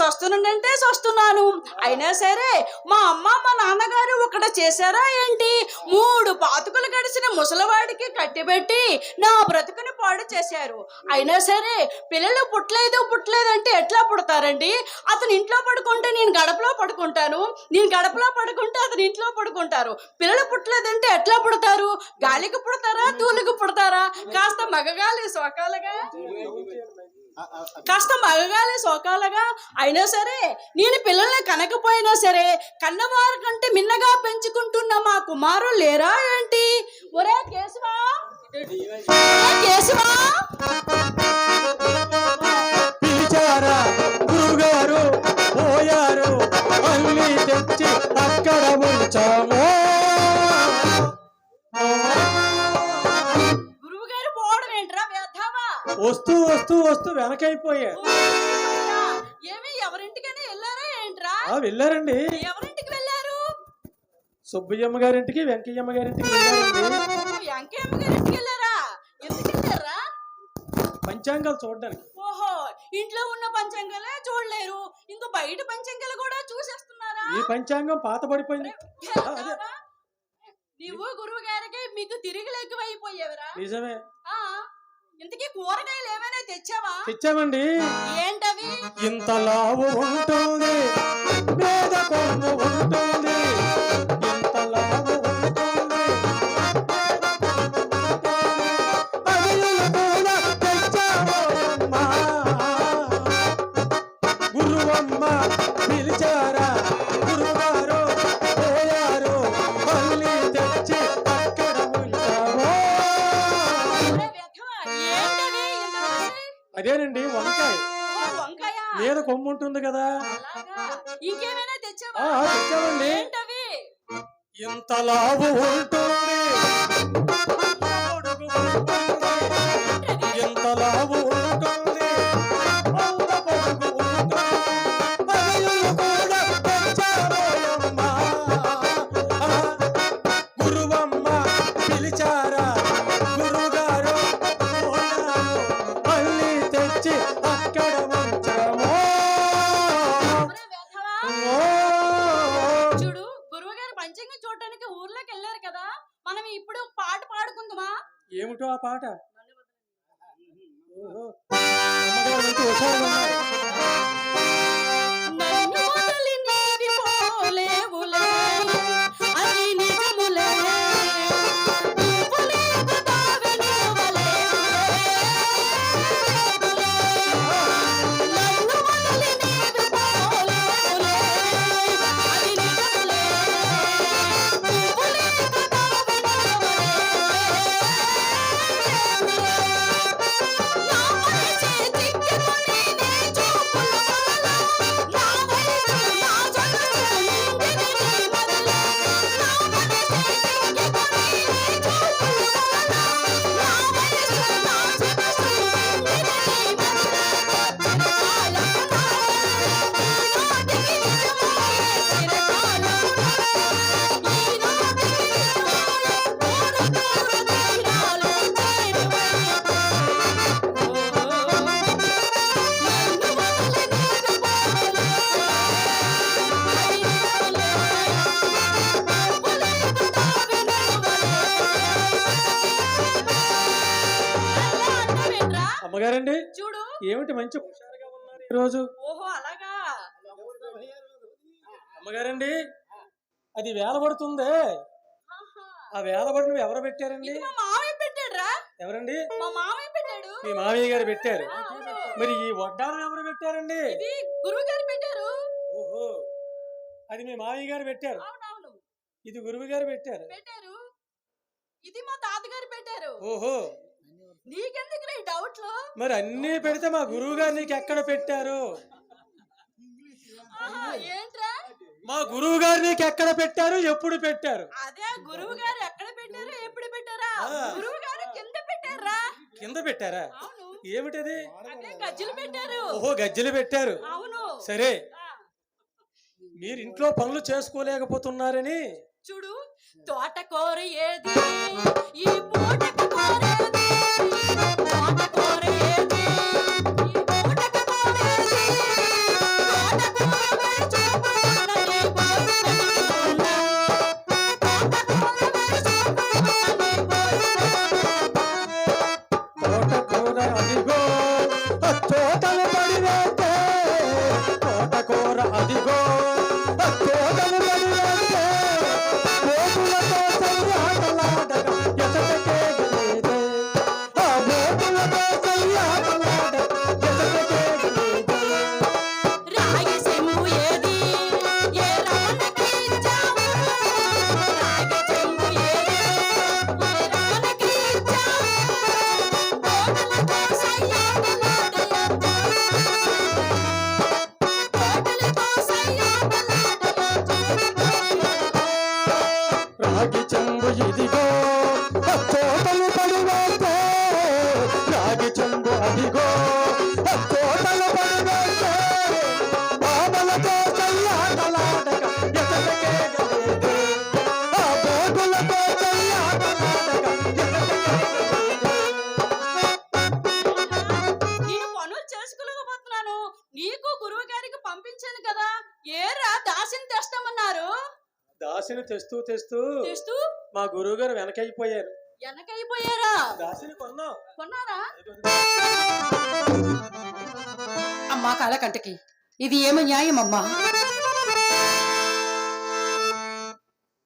ఉదయం లేచి అయినా సరే మా అమ్మ మా నాన్నగారు ఒకట చేశారా ఏంటి? మూడు పాతుకులు గడిచిన ముసలివాడికి కట్టిబెట్టి నా బ్రతుకుని పాడు చేశారు. అయినా సరే పిల్లలు పుట్టలేదు పుట్టలేదు అంటే ఎట్లా పుడతారండి? అతను ఇంట్లో పడుకుంటే నేను గడపలో పడుకుంటాను. నేను గడపలో పడుకుంటే అతను ఇంట్లో పడుకుంటారు. పిల్లలు పుట్టలేదంటే ఎట్లా పుడతారు? గాలికి పుడతారా తూలికి పుడతారా? కాస్త మగగాలి సోకాలుగా. కాస్త మగగాలే శోకాలుగా అయినా సరే నేను పిల్లల్ని కనకపోయినా సరే కన్నవారి కంటే మిన్నగా పెంచుకుంటున్న మా కుమారులు లేరా ఏంటి? ఒరే కేశవా! కేశవా! పిలిచారా గురుగారు పోయారు మళ్ళీ తెచ్చి అక్కడ ఉంచాము. వస్తూ వస్తూ వస్తూ వెనకైపోయారు ఏమి ఎవరింటికైనా వెళ్ళారా ఏంట్రా? ఆ వెళ్ళారండి. ఎవరింటికి వెళ్ళారు? సుబ్బయ్యమ్మ గారింటికి వెంకయ్యమ్మ గారింటికి వెళ్ళారండి. వెంకయ్యమ్మ గారింటికి వెళ్ళారా? ఎందుకు వెళ్ళారా? పంచాంగాలు చూడడానికి. ఓహో ఇంట్లో ఉన్న పంచంగాలే చూడలేరు. ఇంకో బయట పంచంగాలు కూడా చూసేస్తున్నారా? ఈ పంచాంగం పాత పడిపోయింది? నువ్వు గురువు గారికి మీకు తిరిగి ఎక్కువైపోయేవరా. నిజమే. ఆ, ఇంతకీ కూరగాయలు ఏమైనా తెచ్చావా? తెచ్చామండి. ఏంటవి? ఇంత లావు ఉంటుంది. పేద అదేనండి వంకాయ. మీద కొమ్ము ఉంటుంది కదా. తెచ్చామండి. ఇంత లావు ఉంటుంది. ఏమిటో ఆ పాట? ఓహో. అమ్మగారండి చూడు. ఏమిటి మంచి హుషారుగా ఉన్నారు ఈరోజు? ఓహో అలాగా? అమ్మగారండి అది వేలబడుతుంది ఆహా. ఆ వేలబడినవి ఎవరు పెట్టారండి? ఇది మా మామయ్య పెట్టాడురా. ఎవరండి? మా మామయ్య పెట్టాడు. మీ మామయ్య గారు పెట్టారు. మరి ఈ వడ్డానం ఎవరు పెట్టారండి? ఇది గురువు గారు పెట్టారు. ఓహో అది మీ మామయ్య గారు పెట్టారు. అవునవును. ఇది గురువు గారు పెట్టారు. పెట్టారు. ఇది మా తాతగారు పెట్టారు. ఓహో. నీకెందుకు డౌట్లు మరి అన్నీ పెడితే మా గురువు గారు నీకు ఎక్కడ పెట్టారు? ఏంట్రా? మా గురువు గారు నీకు ఎక్కడ పెట్టారు? ఎప్పుడు పెట్టారు? అదే గురువు గారు ఎక్కడ పెట్టారు? ఎప్పుడు పెట్టారా? ఆ. గురువు గారు కింద పెట్టారా? కింద పెట్టారా? ఏమిటది? గజ్జలు పెట్టారు. ఓహో గజ్జలు పెట్టారు. అవును. సరే. మీరు ఇంట్లో పనులు చేసుకోలేకపోతున్నారని? చూడు తోటకూర ఏది? ఈ పూటకు దాసిని తెస్తూ తెస్తూ తెస్తూ మా గురువు గారు వెనకైపోయారు. వెనకైపోయారా? దాసిని కొన్నాం. కొన్నారా? అమ్మా కాలకంటకి ఇది ఏమి న్యాయం అమ్మా